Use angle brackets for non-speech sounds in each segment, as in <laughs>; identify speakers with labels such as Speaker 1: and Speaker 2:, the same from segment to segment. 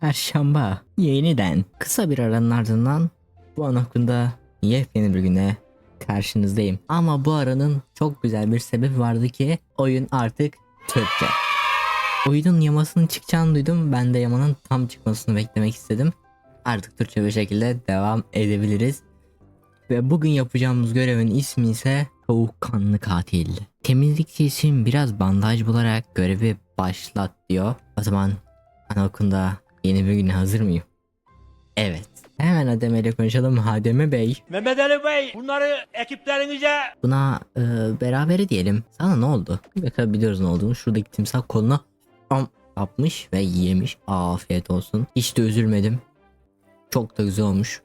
Speaker 1: Çarşamba yeniden kısa bir aranın ardından bu an hakkında yepyeni bir güne karşınızdayım. Ama bu aranın çok güzel bir sebebi vardı ki oyun artık Türkçe. Oyunun yamasının çıkacağını duydum. Ben de yamanın tam çıkmasını beklemek istedim. Artık Türkçe bir şekilde devam edebiliriz. Ve bugün yapacağımız görevin ismi ise Soğukkanlı Katil. Temizlikçi için biraz bandaj bularak görevi başlat diyor. O zaman anaokulunda yeni bir güne hazır mıyım? Evet. Hemen Adem ile konuşalım. Hademe Bey.
Speaker 2: Mehmet Ali Bey bunları ekiplerinize
Speaker 1: Buna e, berabere diyelim. Sana ne oldu? Bakalım biliyoruz ne olduğunu. Şuradaki timsah koluna am yapmış ve yemiş. Afiyet olsun. Hiç de üzülmedim. Çok da güzel olmuş.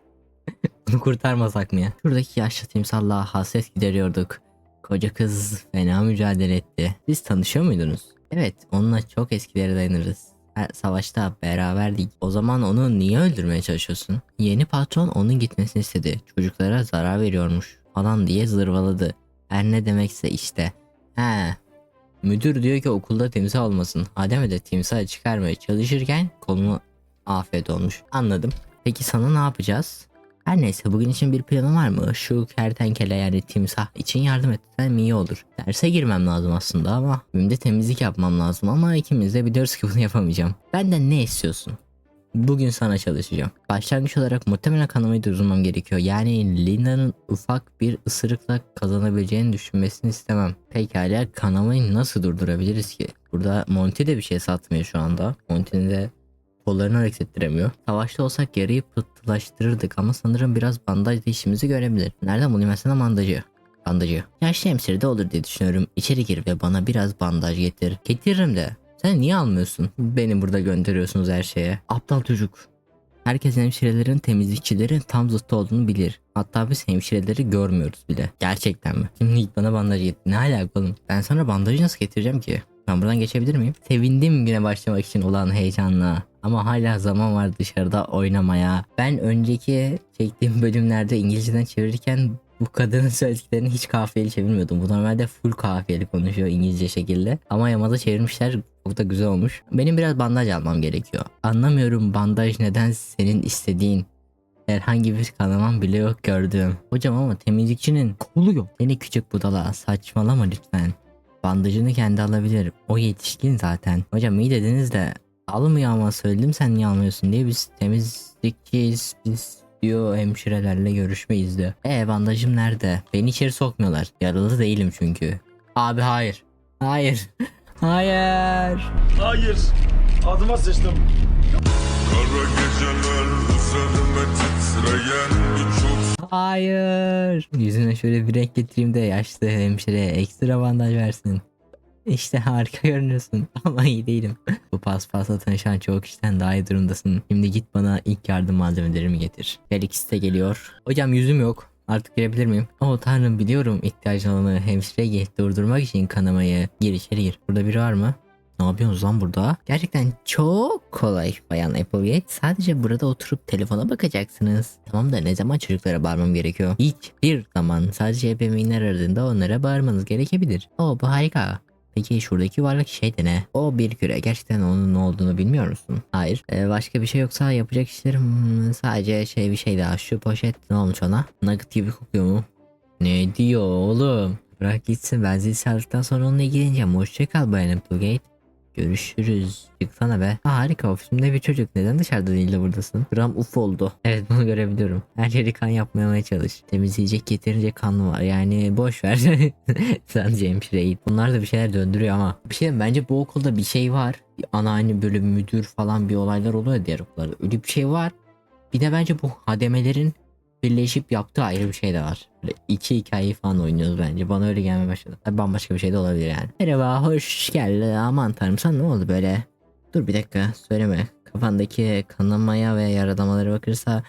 Speaker 1: <laughs> Bunu kurtarmasak mı ya? Şuradaki yaşlı timsahla hasret gideriyorduk. Koca kız fena mücadele etti. Siz tanışıyor muydunuz? Evet, onunla çok eskilere dayanırız. Savaşta beraberdik. O zaman onu niye öldürmeye çalışıyorsun? Yeni patron onun gitmesini istedi. Çocuklara zarar veriyormuş falan diye zırvaladı. Her ne demekse işte. He. Müdür diyor ki okulda timsah olmasın. Adem de timsah çıkarmaya çalışırken kolunu afiyet olmuş. Anladım. Peki sana ne yapacağız? Her neyse bugün için bir planın var mı? Şu kertenkele yani timsah için yardım etsen iyi olur. Derse girmem lazım aslında ama benim de temizlik yapmam lazım ama ikimiz de biliyoruz ki bunu yapamayacağım. Benden ne istiyorsun? Bugün sana çalışacağım. Başlangıç olarak muhtemelen kanamayı durdurmam gerekiyor. Yani Lina'nın ufak bir ısırıkla kazanabileceğini düşünmesini istemem. Pekala kanamayı nasıl durdurabiliriz ki? Burada Monty de bir şey satmıyor şu anda. Monty'nin de kollarını hareket ettiremiyor. Savaşta olsak yarıyı pıhtılaştırırdık ama sanırım biraz bandaj da işimizi görebilir. Nereden bulayım mesela bandajı? Bandajı. Yaşlı hemşire de olur diye düşünüyorum. İçeri gir ve bana biraz bandaj getir. Getiririm de. Sen niye almıyorsun? Beni burada gönderiyorsunuz her şeye. Aptal çocuk. Herkes hemşirelerin temizlikçilerin tam zıttı olduğunu bilir. Hatta biz hemşireleri görmüyoruz bile. Gerçekten mi? Şimdi bana bandaj getir. Ne alaka oğlum? Ben sana bandajı nasıl getireceğim ki? Ben buradan geçebilir miyim? Sevindim güne başlamak için olan heyecanla. Ama hala zaman var dışarıda oynamaya. Ben önceki çektiğim bölümlerde İngilizceden çevirirken bu kadının söylediklerini hiç kafiyeli çevirmiyordum. Bu normalde full kafiyeli konuşuyor İngilizce şekilde. Ama Yamada çevirmişler. Çok da güzel olmuş. Benim biraz bandaj almam gerekiyor. Anlamıyorum bandaj neden senin istediğin herhangi bir kanaman bile yok gördüm. Hocam ama temizlikçinin kolu yok. Seni küçük budala saçmalama lütfen. Bandajını kendi alabilir. O yetişkin zaten. Hocam iyi dediniz de almıyor ama söyledim sen niye almıyorsun diye biz temizlikçiyiz. Biz diyor hemşirelerle görüşmeyiz diyor. E bandajım nerede? Beni içeri sokmuyorlar. Yaralı değilim çünkü. Abi hayır. Hayır. <laughs> hayır.
Speaker 2: Hayır adıma sıçtım
Speaker 3: Kara geceler üzerime titreyen birçok
Speaker 1: Hayır. Yüzüne şöyle bir renk getireyim de yaşlı hemşireye ekstra bandaj versin. İşte harika görünüyorsun <laughs> ama iyi değilim. Bu paspasla tanışan çoğu kişiden daha iyi durumdasın. Şimdi git bana ilk yardım malzemelerimi getir. Felix de geliyor. Hocam yüzüm yok. Artık girebilir miyim? Oh tanrım biliyorum ihtiyacın olanı hemşireye durdurmak için kanamayı. Gir içeri gir. Burada biri var mı? Ne yapıyorsunuz lan burada? Gerçekten çok kolay Bayan Applegate. Sadece burada oturup telefona bakacaksınız. Tamam da ne zaman çocuklara bağırmam gerekiyor? Hiçbir zaman sadece ebeveynler aradığında onlara bağırmanız gerekebilir. Oo bu harika. Peki şuradaki varlık şey de ne? O bir küre. Gerçekten onun ne olduğunu bilmiyor musun? Hayır. Ee, başka bir şey yoksa yapacak işlerim hmm, sadece şey bir şey daha. Şu poşet ne olmuş ona? Nugget gibi kokuyor mu? Ne diyor oğlum? Bırak gitsin ben zil çaldıktan sonra onunla ilgileneceğim. Hoşçakal Bayan Applegate. Görüşürüz. Çıksana be. Ha, harika ofisimde bir çocuk. Neden dışarıda değil de buradasın? Gram uf oldu. <laughs> Evet bunu görebiliyorum. Her yeri kan yapmamaya çalış. Temizleyecek yeterince kan var. Yani boş ver. <laughs> Sadece hemşireyi. Bunlar da bir şeyler döndürüyor ama. Bir şey bence bu okulda bir şey var. Bir anneanne böyle müdür falan bir olaylar oluyor diğer okullarda. Öyle bir şey var. Bir de bence bu hademelerin birleşip yaptığı ayrı bir şey de var. Böyle iki hikayeyi falan oynuyoruz bence. Bana öyle gelmeye başladı. Tabii bambaşka bir şey de olabilir yani. Merhaba hoş geldin. Aman tanrım sana ne oldu böyle? Dur bir dakika söyleme. Kafandaki kanamaya ve yaradamalara bakırsa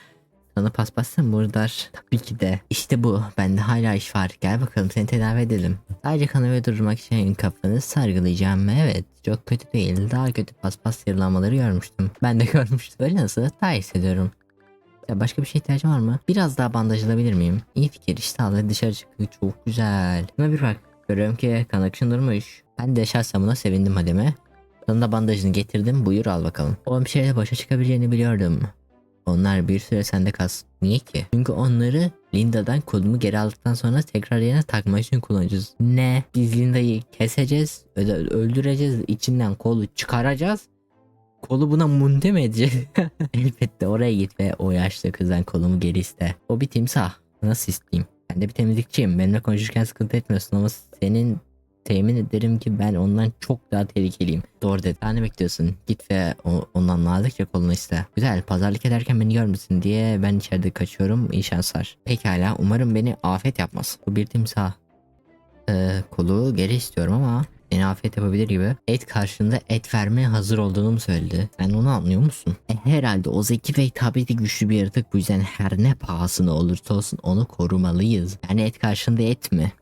Speaker 1: sana paspassın Murdar. Tabii ki de. İşte bu. Bende hala iş var. Gel bakalım seni tedavi edelim. Sadece kanamayı durdurmak için kafanı sargılayacağım. Evet. Çok kötü değil. Daha kötü paspas yaralanmaları görmüştüm. Ben de <laughs> görmüştüm. Böyle nasıl? Daha hissediyorum. Başka bir şey ihtiyacın var mı? Biraz daha bandaj alabilir miyim? İyi fikir işte hadi dışarı çık. Çok güzel. Buna bir bak. Görüyorum ki kan akışın durmuş. Ben de şahsen buna sevindim Hademe. Sonunda bandajını getirdim buyur al bakalım. O bir şeyle başa çıkabileceğini biliyordum. Onlar bir süre sende kalsın. Niye ki? Çünkü onları Linda'dan kolumu geri aldıktan sonra tekrar yerine takmak için kullanacağız. Ne? Biz Linda'yı keseceğiz, öldüreceğiz, içinden kolu çıkaracağız. Kolu buna munde mi edeceğiz? <laughs> Elbette oraya git ve o yaşlı kızdan kolumu geri iste. O bir timsah. Nasıl isteyeyim? Ben de bir temizlikçiyim. Benimle konuşurken sıkıntı etmiyorsun ama senin temin ederim ki ben ondan çok daha tehlikeliyim. Doğru dedi. Daha ne bekliyorsun? Git ve o- ondan nazik kolunu iste. Güzel. Pazarlık ederken beni görmesin diye ben içeride kaçıyorum. İyi şanslar. Pekala. Umarım beni afet yapmaz. Bu bir timsah. Ee, kolu geri istiyorum ama beni afet yapabilir gibi. Et karşında et vermeye hazır olduğunu söyledi? Ben onu anlıyor musun? E, herhalde o zeki ve hitabeti güçlü bir yaratık bu yüzden her ne pahasına olursa olsun onu korumalıyız. Yani et karşında et mi?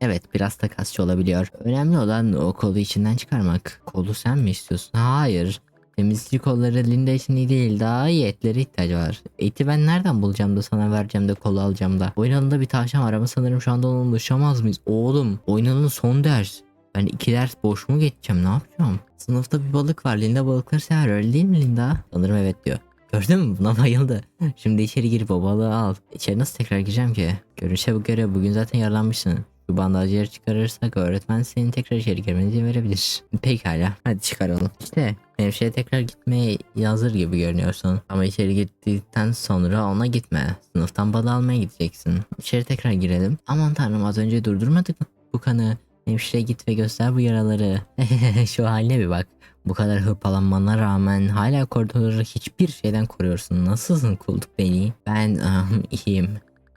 Speaker 1: Evet biraz takasçı olabiliyor. Önemli olan o kolu içinden çıkarmak. Kolu sen mi istiyorsun? Hayır. Temizlik kolları Linda için iyi değil. Daha iyi etlere ihtiyacı var. Eti ben nereden bulacağım da sana vereceğim de kolu alacağım da. Oyun bir tavşan var ama sanırım şu anda onunla ulaşamaz mıyız? Oğlum oyun son ders. Ben iki ders boş mu geçeceğim ne yapacağım? Sınıfta bir balık var. Linda balıkları sever öyle değil mi Linda? Sanırım evet diyor. Gördün mü buna bayıldı. Şimdi içeri girip o balığı al. İçeri nasıl tekrar gireceğim ki? Görünüşe bu göre bugün zaten yaralanmışsın. Şu bandajları çıkarırsak öğretmen senin tekrar içeri girmeni izin verebilir. Pekala hadi çıkaralım. İşte hemşire tekrar gitmeye hazır gibi görünüyorsun. Ama içeri gittikten sonra ona gitme. Sınıftan balı almaya gideceksin. İçeri tekrar girelim. Aman tanrım az önce durdurmadık mı bu kanı? Hemşire git ve göster bu yaraları. <laughs> Şu haline bir bak. Bu kadar hırpalanmana rağmen hala koridorları hiçbir şeyden koruyorsun. Nasılsın kulduk beni? Ben ım, iyiyim.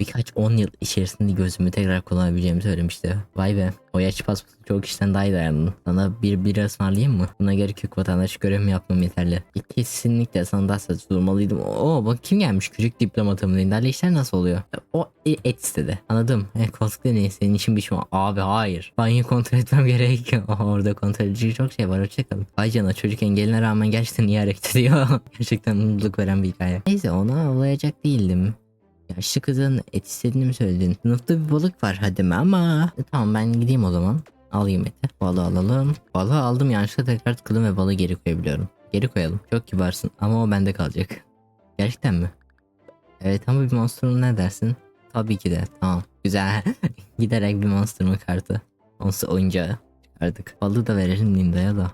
Speaker 1: Birkaç 10 yıl içerisinde gözümü tekrar kullanabileceğimi söylemişti. Vay be. O yaş paspası çok işten daha iyi dayandın. Sana bir bira ısmarlayayım mı? Buna gerek yok vatandaş görevimi yapmam yeterli. Kesinlikle sana daha saç durmalıydım. Oo bak kim gelmiş? Küçük diplomatım Lindar'la işler nasıl oluyor? O e, et istedi. Anladım. E, koltuk ne? Senin için bir şey? Abi hayır. Banyo kontrol etmem gerek. <laughs> Orada kontrol edici çok şey var. Hoşçakalın. Vay canına çocuk engeline rağmen gerçekten iyi hareket ediyor. <laughs> gerçekten mutluluk veren bir hikaye. Neyse ona avlayacak değildim. Yaşlı kızın et istediğini mi söyledin? Sınıfta bir balık var hadi mi ama. E, tamam ben gideyim o zaman. Alayım eti. Balığı alalım. Balığı aldım yanlışlıkla tekrar tıkladım ve balığı geri koyabiliyorum. Geri koyalım. Çok kibarsın ama o bende kalacak. Gerçekten mi? Evet ama bir monster'un ne dersin? Tabii ki de. Tamam. Güzel. <laughs> Giderek bir monster'ın kartı. Monster oyuncağı çıkardık. Balığı da verelim Linda'ya da.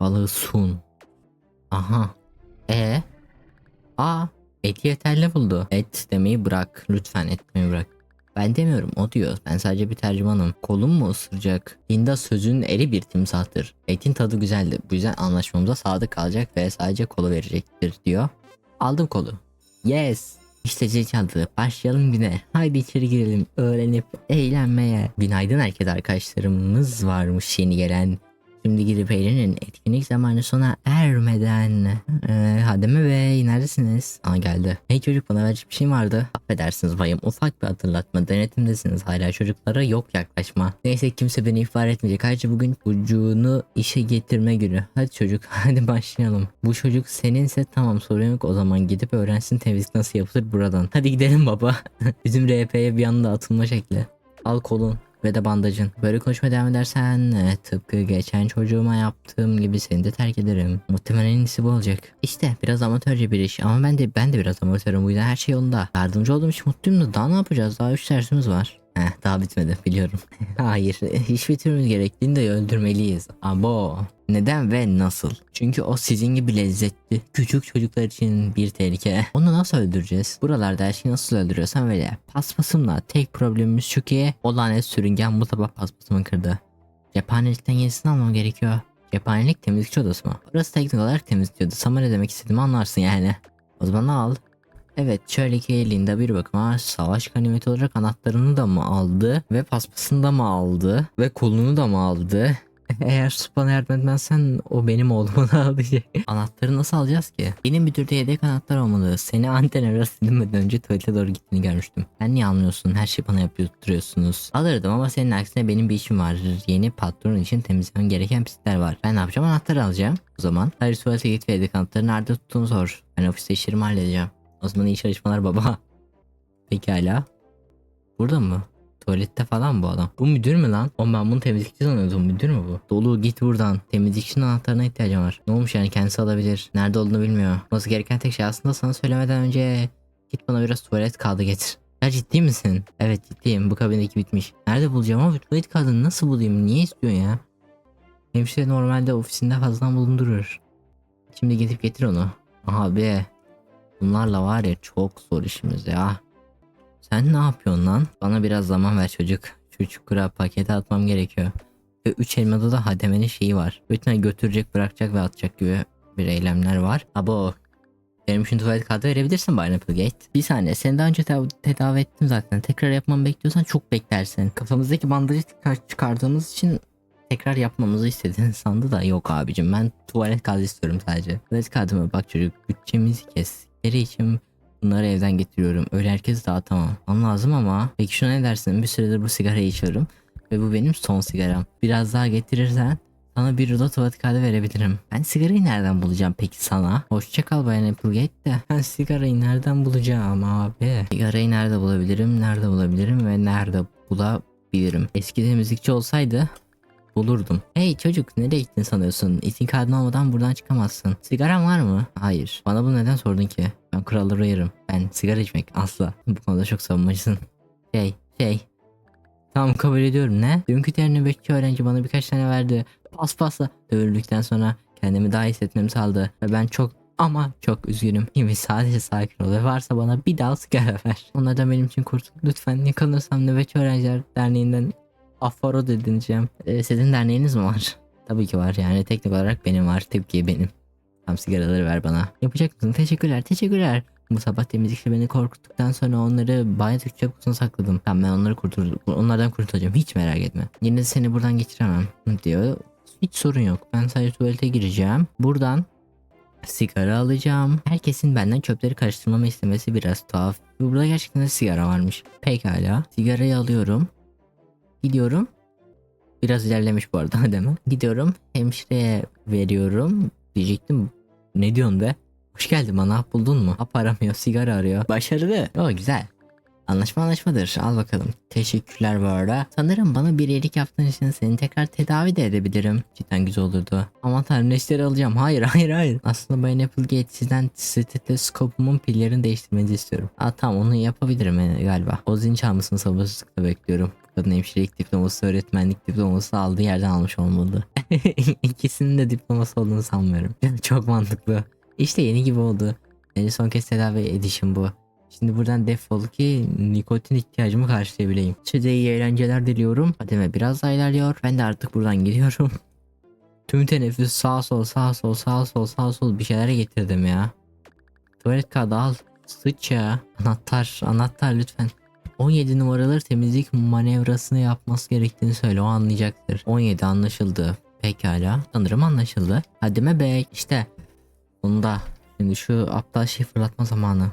Speaker 1: Balığı sun. Aha. E. Aa. Eti yeterli buldu. Et demeyi bırak. Lütfen et demeyi bırak. Ben demiyorum o diyor. Ben sadece bir tercümanım. Kolum mu ısıracak? Linda sözünün eri bir timsahtır. Etin tadı güzeldi. Bu yüzden anlaşmamıza sadık kalacak ve sadece kolu verecektir diyor. Aldım kolu. Yes. İşte çaldı. Başlayalım güne. Haydi içeri girelim. Öğrenip eğlenmeye. Günaydın herkes arkadaşlarımız varmış yeni gelen. Şimdi girip eğlenin. Etkinlik zamanı sona ermeden. Ee, Hademe Bey neredesiniz? Aa geldi. Hey çocuk bana verecek bir şey vardı. Affedersiniz bayım ufak bir hatırlatma. Denetimdesiniz hala çocuklara yok yaklaşma. Neyse kimse beni ihbar etmeyecek. Ayrıca bugün çocuğunu işe getirme günü. Hadi çocuk <laughs> hadi başlayalım. Bu çocuk seninse tamam sorun yok o zaman gidip öğrensin temizlik nasıl yapılır buradan. Hadi gidelim baba. <laughs> Bizim RP'ye bir anda atılma şekli. Al kolun ve de bandajın. Böyle konuşmaya devam edersen e, tıpkı geçen çocuğuma yaptığım gibi seni de terk ederim. Muhtemelen en iyisi bu olacak. İşte biraz amatörce bir iş ama ben de ben de biraz amatörüm bu yüzden her şey yolunda. Yardımcı olduğum için mutluyum da daha ne yapacağız? Daha 3 dersimiz var. Heh, daha bitmedi biliyorum. <laughs> Hayır iş bitirmemiz gerektiğinde öldürmeliyiz. Abo. Neden ve nasıl? Çünkü o sizin gibi lezzetli küçük çocuklar için bir tehlike. Onu nasıl öldüreceğiz? Buralarda her şeyi nasıl öldürüyorsam öyle. Paspasımla tek problemimiz şu ki o lanet sürüngen bu sabah paspasımı kırdı. Cephanelikten yenisini almam gerekiyor. Cephanelik temizlikçi odası mı? Burası teknik olarak temizlikçi odası ama ne demek istediğimi anlarsın yani. O zaman al. Evet şöyle ki Linda bir bakıma savaş ganimeti olarak anahtarını da mı aldı ve paspasını da mı aldı ve kolunu da mı aldı? <laughs> Eğer su bana yardım etmezsen o benim oğlumu da alacak. Anahtarı nasıl alacağız ki? Benim müdürde yedek anahtar olmalı. Seni anten arası dinmeden önce tuvalete doğru gittiğini görmüştüm. Sen niye almıyorsun? Her şeyi bana yapıyorsunuz. Alırdım ama senin aksine benim bir işim var. Yeni patron için temizlemem gereken pislikler var. Ben ne yapacağım? Anahtarı alacağım. O zaman hayır tuvalete git ve yedek anahtarı nerede tuttuğunu sor. Ben ofiste işlerimi halledeceğim. O zaman iyi çalışmalar baba. Pekala. Burada mı? Tuvalette falan bu adam. Bu müdür mü lan? Oğlum ben bunu temizlikçi sanıyordum. Müdür mü bu? Dolu git buradan. Temizlikçinin anahtarına ihtiyacım var. Ne olmuş yani kendisi alabilir. Nerede olduğunu bilmiyor. Nasıl gereken tek şey aslında sana söylemeden önce git bana biraz tuvalet kağıdı getir. Ya ciddi misin? Evet ciddiyim. Bu kabindeki bitmiş. Nerede bulacağım abi? Tuvalet kağıdını nasıl bulayım? Niye istiyorsun ya? Hemşire normalde ofisinde fazladan bulundurur. Şimdi gidip getir onu. Abi. Bunlarla var ya çok zor işimiz ya. Sen ne yapıyorsun lan? Bana biraz zaman ver çocuk. Şu çukura pakete atmam gerekiyor. Ve 3 elmada da hademenin şeyi var. Bütün götürecek bırakacak ve atacak gibi bir eylemler var. Abo. Benim için tuvalet kağıdı verebilirsin Bay Applegate. Bir saniye seni daha önce tedavi, tedavi ettim zaten. Tekrar yapmamı bekliyorsan çok beklersin. Kafamızdaki bandajı çıkardığımız için tekrar yapmamızı istediğini sandı da yok abicim ben tuvalet kağıdı istiyorum sadece. Tuvalet kağıdıma bak çocuk bütçemizi kestikleri için bunları evden getiriyorum. Öyle herkes dağıtamam. Anlam lazım ama peki şuna ne dersin bir süredir bu sigarayı içiyorum ve bu benim son sigaram. Biraz daha getirirsen sana bir rulo tuvalet kağıdı verebilirim. Ben sigarayı nereden bulacağım peki sana? Hoşça kal Bayan Applegate de. Ben sigarayı nereden bulacağım abi? Sigarayı nerede bulabilirim, nerede bulabilirim ve nerede bulabilirim? Eski temizlikçi olsaydı bulurdum. Hey çocuk nereye gittin sanıyorsun? İtikadın olmadan buradan çıkamazsın. Sigaran var mı? Hayır. Bana bunu neden sordun ki? Ben kuralları uyarım. Ben sigara içmek asla. Bu konuda çok savunmacısın. Şey şey. Tamam kabul ediyorum ne? Dünkü diğer nöbetçi öğrenci bana birkaç tane verdi. Paspasla dövüldükten sonra kendimi daha iyi hissetmemi sağladı. Ve ben çok ama çok üzgünüm. Gibi sadece sakin ol ve varsa bana bir daha sigara ver. Onlardan benim için kurtul. Lütfen yakalanırsam nöbetçi öğrenciler derneğinden aforo edineceğim. Ee, sizin derneğiniz mi var? Tabii ki var yani teknik olarak benim var. Ki benim. Tam sigaraları ver bana. Yapacak mısın? Teşekkürler teşekkürler. Bu sabah temizlikçi beni korkuttuktan sonra onları banyo Türkçe kutusuna sakladım. Tamam ben onları kurtul onlardan kurtulacağım hiç merak etme. Yine de seni buradan geçiremem diyor. Hiç sorun yok. Ben sadece tuvalete gireceğim. Buradan sigara alacağım. Herkesin benden çöpleri karıştırmamı istemesi biraz tuhaf. Burada gerçekten de sigara varmış. Pekala. Sigarayı alıyorum. Gidiyorum. Biraz ilerlemiş bu arada <laughs> mi? Gidiyorum hemşireye veriyorum. Diyecektim. Ne diyorsun be? Hoş geldin bana buldun mu? Hap aramıyor sigara arıyor. Başarılı. O güzel. Anlaşma anlaşmadır. Al bakalım. Teşekkürler bu arada. Sanırım bana bir iyilik yaptığın için seni tekrar tedavi de edebilirim. Cidden güzel olurdu. Aman tanrım neşteri alacağım. Hayır <laughs> hayır hayır. Aslında Bayan Applegate sizden stetoskopumun pillerini değiştirmenizi istiyorum. Aa tamam onu yapabilirim yani galiba. O zil çalmasını sabırsızlıkla bekliyorum. Kadın hemşirelik diploması, öğretmenlik diploması aldığı yerden almış olmalı. <laughs> İkisinin de diploması olduğunu sanmıyorum. Çok mantıklı. İşte yeni gibi oldu. Yani son kez tedavi edişim bu. Şimdi buradan defol ki nikotin ihtiyacımı karşılayabileyim. Size iyi eğlenceler diliyorum. Kademe biraz daha ilerliyor. Ben de artık buradan gidiyorum. <laughs> Tüm teneffüs sağ sol sağ sol sağ sol sağ sol bir şeylere getirdim ya. Tuvalet kağıdı al. Sıç ya. Anahtar anahtar lütfen. 17 numaraları temizlik manevrasını yapması gerektiğini söyle o anlayacaktır. 17 anlaşıldı. Pekala. Sanırım anlaşıldı. Hadime bey işte. Bunda. Şimdi şu aptal şey fırlatma zamanı.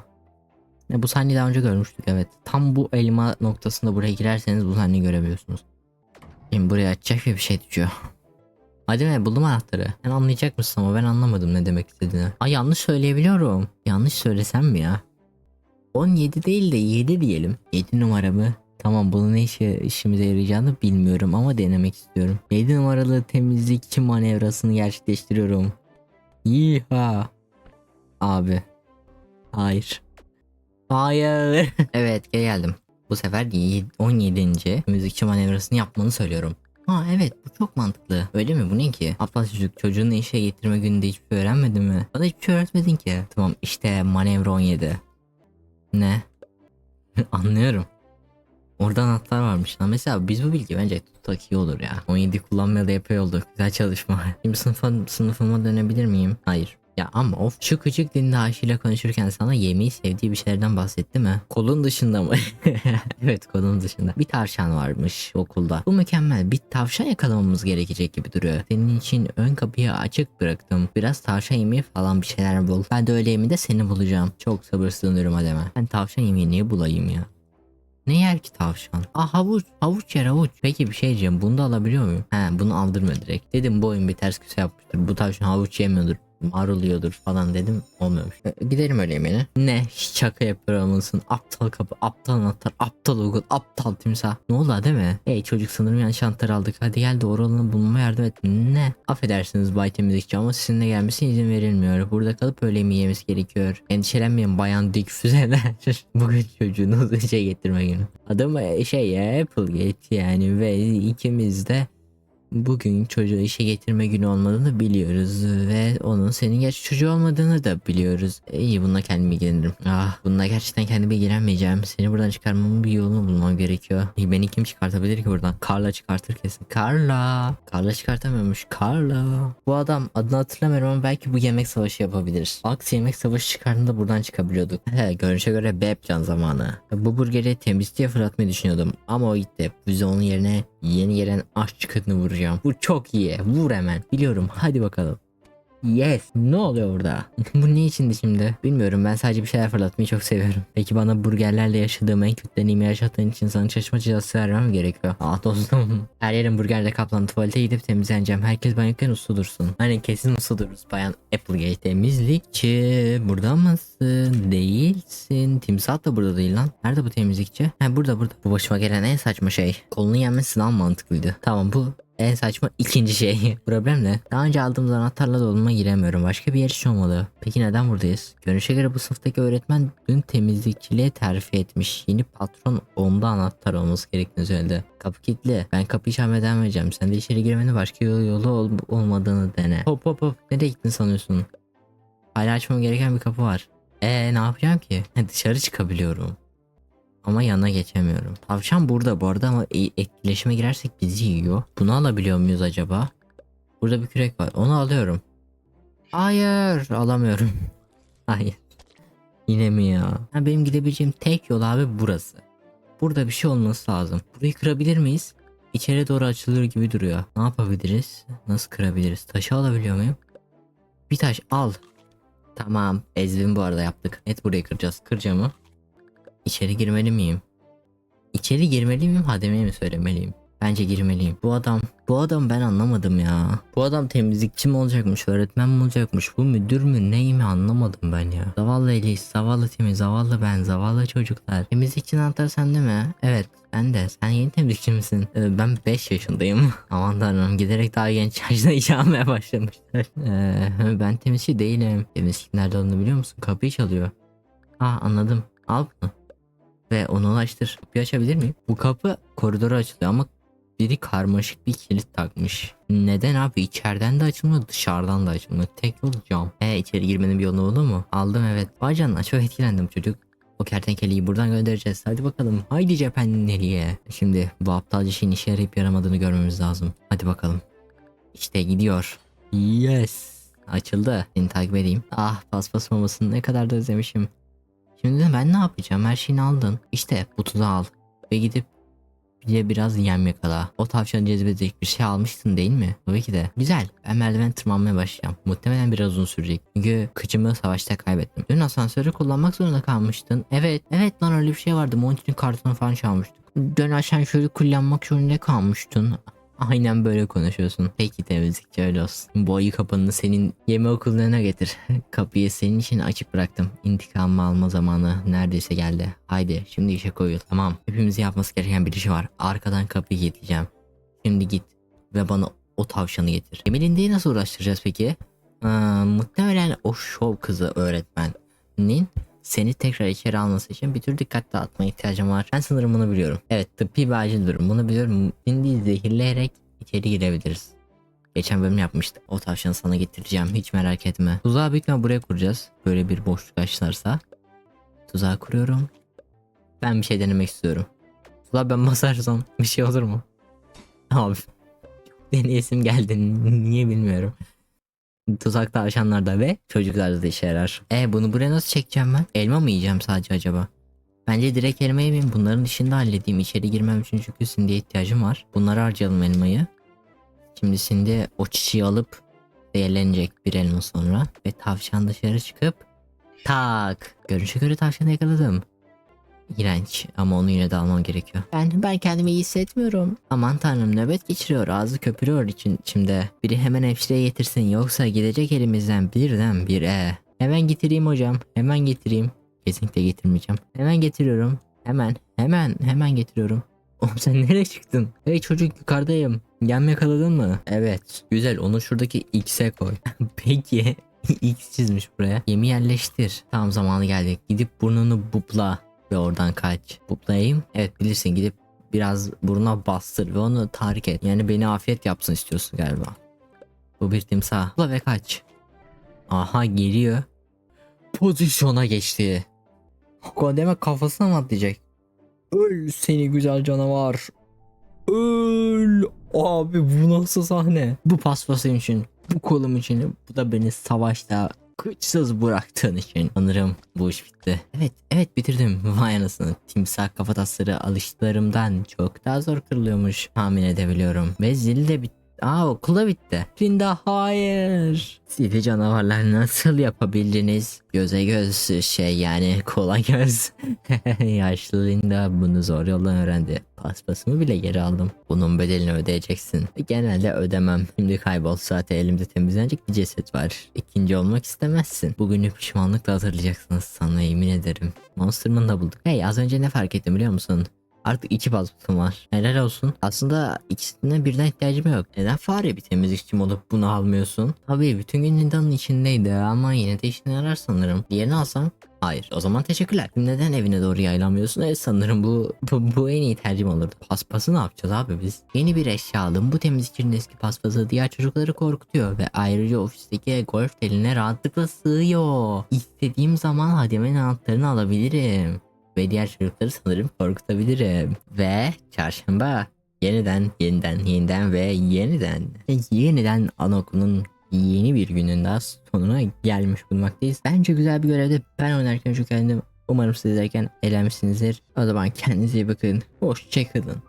Speaker 1: Ya bu sahneyi daha önce görmüştük evet. Tam bu elma noktasında buraya girerseniz bu sahneyi görebiliyorsunuz. Şimdi buraya açacak bir şey düşüyor. Hadi be buldum anahtarı. Sen anlayacak mısın ama ben anlamadım ne demek istediğini. Ay yanlış söyleyebiliyorum. Yanlış söylesem mi ya? 17 değil de 7 diyelim. 7 numara mı? Tamam bunun ne işe, işimize yarayacağını bilmiyorum ama denemek istiyorum. 7 numaralı temizlikçi manevrasını gerçekleştiriyorum. Yiha. Abi. Hayır. Hayır. <laughs> evet geldim. Bu sefer y- 17. müzikçi manevrasını yapmanı söylüyorum. Ha evet bu çok mantıklı. Öyle mi bu ne ki? Aptal çocuk çocuğunu işe getirme gününde hiçbir şey öğrenmedin mi? Bana hiçbir şey öğretmedin ki. Tamam işte manevra 17. Ne? <laughs> Anlıyorum. Orada anahtar varmış lan. Mesela biz bu bilgi bence tutsak iyi olur ya. 17 kullanmaya da yapıyor olduk. Güzel çalışma. Şimdi sınıfa, sınıfıma dönebilir miyim? Hayır. Ya ama of şu küçük dilinde konuşurken sana yemeği sevdiği bir şeylerden bahsetti mi? Kolun dışında mı? <laughs> evet kolun dışında. Bir tavşan varmış okulda. Bu mükemmel. Bir tavşan yakalamamız gerekecek gibi duruyor. Senin için ön kapıyı açık bıraktım. Biraz tavşan yemeği falan bir şeyler bul. Ben de öğle yemeğinde seni bulacağım. Çok sabırsızlanıyorum Adem'e. Ben tavşan yemeği niye bulayım ya? Ne yer ki tavşan? Aa havuç. Havuç yer havuç. Peki bir şey diyeceğim. Bunu da alabiliyor muyum? He bunu aldırmıyor direkt. Dedim bu oyun bir ters küse yapmıştır. Bu tavşan havuç yemiyordur. Marul yiyordur falan dedim. Olmuyormuş. E, gidelim öyle yemeğine. Ne? Şaka yapıyor mısın? Aptal kapı, aptal anahtar, aptal Google, aptal timsah. Ne oldu değil mi? Hey çocuk sanırım yanlış anahtar aldık. Hadi gel doğru olanı bulmama yardım et. Ne? Affedersiniz Bay Temizlikçi ama sizinle gelmesine izin verilmiyor. Burada kalıp öğle yemeği yemesi gerekiyor. Endişelenmeyin bayan dik füzeler. <laughs> Bugün çocuğunu şey getirme günü. Adım e, şey ya Applegate yani ve ikimiz de bugün çocuğu işe getirme günü olmadığını biliyoruz ve onun senin gerçi çocuğu olmadığını da biliyoruz. İyi bununla kendim ilgilenirim. Ah bununla gerçekten kendim ilgilenmeyeceğim. Seni buradan çıkarmamın bir yolunu bulmam gerekiyor. İyi, Beni kim çıkartabilir ki buradan? Carla çıkartır kesin. Carla. Carla çıkartamıyormuş. Carla. Bu adam adını hatırlamıyorum ama belki bu yemek savaşı yapabilir. Aksi yemek savaşı çıkardığında buradan çıkabiliyorduk. <laughs> He görünüşe göre B yapacağın zamanı. Bu burgeri temizliğe fırlatmayı düşünüyordum ama o gitti. Bize onun yerine yeni gelen aşçı kadını vuracağım. Bu çok iyi. Vur hemen. Biliyorum. Hadi bakalım. Yes. Ne oluyor burada? <laughs> Bu ne içindi şimdi? Bilmiyorum ben sadece bir şeyler fırlatmayı çok seviyorum. Peki bana burgerlerle yaşadığım en kötü deneyimi yaşattığın için sana çalışma cezası vermem gerekiyor? Ah dostum. <laughs> Her yerin burgerle kaplan tuvalete gidip temizleneceğim. Herkes ben yokken uslu dursun. Hani kesin uslu dururuz bayan Applegate. Temizlikçi. Burada mısın? Değilsin. Timsah da burada değil lan. Nerede bu temizlikçi? Ha burada burada. Bu başıma gelen en saçma şey. Kolunu yenmesi sınav mantıklıydı. Tamam bu en saçma ikinci şey. <laughs> Problem ne? Daha önce aldığımız anahtarla doluma giremiyorum. Başka bir yer için olmalı. Peki neden buradayız? Görünüşe göre bu sınıftaki öğretmen dün temizlikçiliğe terfi etmiş. Yeni patron onda anahtar olması gerektiğini söyledi. Kapı kilitli. Ben kapıyı çalmaya devam edeceğim. Sen de içeri girmenin başka yolu, yolu ol- olmadığını dene. Hop hop hop. Nereye gittin sanıyorsun? Hala açmam gereken bir kapı var. Eee ne yapacağım ki? Dışarı çıkabiliyorum. Ama yana geçemiyorum. Tavşan burada bu arada ama e- etkileşime girersek bizi yiyor. Bunu alabiliyor muyuz acaba? Burada bir kürek var. Onu alıyorum. Hayır alamıyorum. <laughs> Hayır. Yine mi ya? Ha, benim gidebileceğim tek yol abi burası. Burada bir şey olması lazım. Burayı kırabilir miyiz? İçeri doğru açılıyor gibi duruyor. Ne yapabiliriz? Nasıl kırabiliriz? Taşı alabiliyor muyum? Bir taş al. Tamam. Ezvin bu arada yaptık. Net burayı kıracağız. Kıracağım mı? İçeri girmeli miyim? İçeri girmeli miyim hademeye mi söylemeliyim? Bence girmeliyim. Bu adam, bu adam ben anlamadım ya. Bu adam temizlikçi mi olacakmış, öğretmen mi olacakmış, bu müdür mü ney mi anlamadım ben ya. Zavallı Elis, zavallı Timi, zavallı ben, zavallı çocuklar. Temizlikçi anahtar sende mi? Evet, ben de. Sen yeni temizlikçi misin? Ee, ben 5 yaşındayım. <laughs> Aman tanrım giderek daha genç yaşta iş başlamışlar. <laughs> Ee, ben temizlikçi değilim. Temizlik nerede olduğunu biliyor musun? Kapıyı çalıyor. Ah anladım. Al bunu ve onu ulaştır. Kapıyı açabilir miyim? Bu kapı koridora açılıyor ama biri karmaşık bir kilit takmış. Neden abi? İçeriden de açılmıyor, dışarıdan da açılmıyor. Tek yol cam. E içeri girmenin bir yolu olur mu? Aldım evet. Vay canına çok etkilendim çocuk. O kertenkeleyi buradan göndereceğiz. Hadi bakalım. Haydi cephaneliğe. Şimdi bu aptalca şeyin işe yarayıp yaramadığını görmemiz lazım. Hadi bakalım. İşte gidiyor. Yes. Açıldı. Seni takip edeyim. Ah paspas mamasını ne kadar da özlemişim. Şimdi ben ne yapacağım? Her şeyini aldın. İşte bu tuzağı al. Ve gidip bir de biraz yem yakala. O tavşanı cezbedecek bir şey almıştın değil mi? Tabii ki de. Güzel. Ben merdiven tırmanmaya başlayacağım. Muhtemelen biraz uzun sürecek. Çünkü kıçımı savaşta kaybettim. Dün asansörü kullanmak zorunda kalmıştın. Evet. Evet lan öyle bir şey vardı. Monty'nin kartını falan çalmıştık. Dün asansörü kullanmak zorunda kalmıştın. Aynen böyle konuşuyorsun. Peki temizlikçi öyle olsun. Bu ayı kapını senin yeme okullarına getir. <laughs> Kapıyı senin için açık bıraktım. İntikamımı alma zamanı neredeyse geldi. Haydi şimdi işe koyul. Tamam. Hepimizin yapması gereken bir işi var. Arkadan kapıyı kilitleyeceğim. Şimdi git ve bana o tavşanı getir. Emel'in nasıl uğraştıracağız peki? Aa, muhtemelen o şov kızı öğretmenin seni tekrar içeri alması için bir tür dikkat dağıtmaya ihtiyacım var. Ben sanırım bunu biliyorum. Evet tıbbi bir acil durum. Bunu biliyorum. Şimdi zehirleyerek içeri girebiliriz. Geçen bölüm yapmıştık. O tavşanı sana getireceğim. Hiç merak etme. Tuzağı büyük ihtimalle buraya kuracağız. Böyle bir boşluk açlarsa. Tuzağı kuruyorum. Ben bir şey denemek istiyorum. Tuzağı ben basarsam bir şey olur mu? Abi. Deneyesim geldi. Niye bilmiyorum. Tuzak tavşanlarda ve çocuklarda da işe yarar. E bunu buraya nasıl çekeceğim ben? Elma mı yiyeceğim sadece acaba? Bence direkt elma yemeyeyim. Bunların dışında halledeyim. İçeri girmem için çünkü Cindy'ye ihtiyacım var. Bunları harcayalım elmayı. Şimdi Cindy o çiçeği alıp değerlenecek bir elma sonra. Ve tavşan dışarı çıkıp tak. Görünüşe göre tavşanı yakaladım. İğrenç ama onu yine de almam gerekiyor. Ben ben kendimi iyi hissetmiyorum. Aman tanrım nöbet geçiriyor ağzı köpürüyor için içimde. Biri hemen hemşireye getirsin yoksa gidecek elimizden birden bir e. Hemen getireyim hocam hemen getireyim. Kesinlikle getirmeyeceğim. Hemen getiriyorum. Hemen hemen hemen getiriyorum. Oğlum sen nereye çıktın? Hey çocuk yukarıdayım. Yan yakaladın mı? Evet. Güzel onu şuradaki X'e koy. <laughs> Peki. <laughs> X çizmiş buraya. Yemi yerleştir. Tamam zamanı geldi. Gidip burnunu bupla ve oradan kaç. Buplayayım. Evet bilirsin gidip biraz burnuna bastır ve onu tahrik et. Yani beni afiyet yapsın istiyorsun galiba. Bu bir timsah. Bupla ve kaç. Aha geliyor. Pozisyona geçti. Kodeme kafasına mı atlayacak? Öl seni güzel canavar. Öl. Abi bu nasıl sahne? Bu paspasım için, bu kolum için, bu da beni savaşta kıçsız bıraktığın için. Sanırım bu iş bitti. Evet, evet bitirdim. Vay anasını. Timsah kafatasları alıştıklarımdan çok daha zor kırılıyormuş. Tahmin edebiliyorum. Ve zil de bitti. Aa okulda bitti. Linda hayır. Sizi canavarlar nasıl yapabildiniz? Göze göz şey yani kola göz. <laughs> Yaşlı Linda bunu zor yoldan öğrendi. Paspasımı bile geri aldım. Bunun bedelini ödeyeceksin. Genelde ödemem. Şimdi kaybol zaten elimde temizlenecek bir ceset var. İkinci olmak istemezsin. Bugünü pişmanlıkla hatırlayacaksınız sana yemin ederim. Monsterman'ı da bulduk. Hey az önce ne fark ettim biliyor musun? Artık iki paspasım var. Helal olsun. Aslında ikisine birden ihtiyacım yok. Neden fare bir temizlikçim olup bunu almıyorsun? Tabii bütün gün Nida'nın içindeydi ama yine de işine yarar sanırım. Diğerini alsam? Hayır. O zaman teşekkürler. Neden evine doğru yaylamıyorsun? E, sanırım bu, bu bu en iyi tercihim olurdu. Paspası ne yapacağız abi biz? Yeni bir eşya aldım. Bu temizlikçinin eski paspası diğer çocukları korkutuyor ve ayrıca ofisteki golf teline rahatlıkla sığıyor. İstediğim zaman hademenin anahtarını alabilirim ve diğer çocukları sanırım korkutabilirim. Ve çarşamba yeniden yeniden yeniden ve yeniden yeniden anaokulunun yeni bir günün daha sonuna gelmiş bulunmaktayız. Bence güzel bir görevdi. Ben oynarken çok eğlendim. Umarım siz izlerken eğlenmişsinizdir. O zaman kendinize iyi bakın. Hoşçakalın.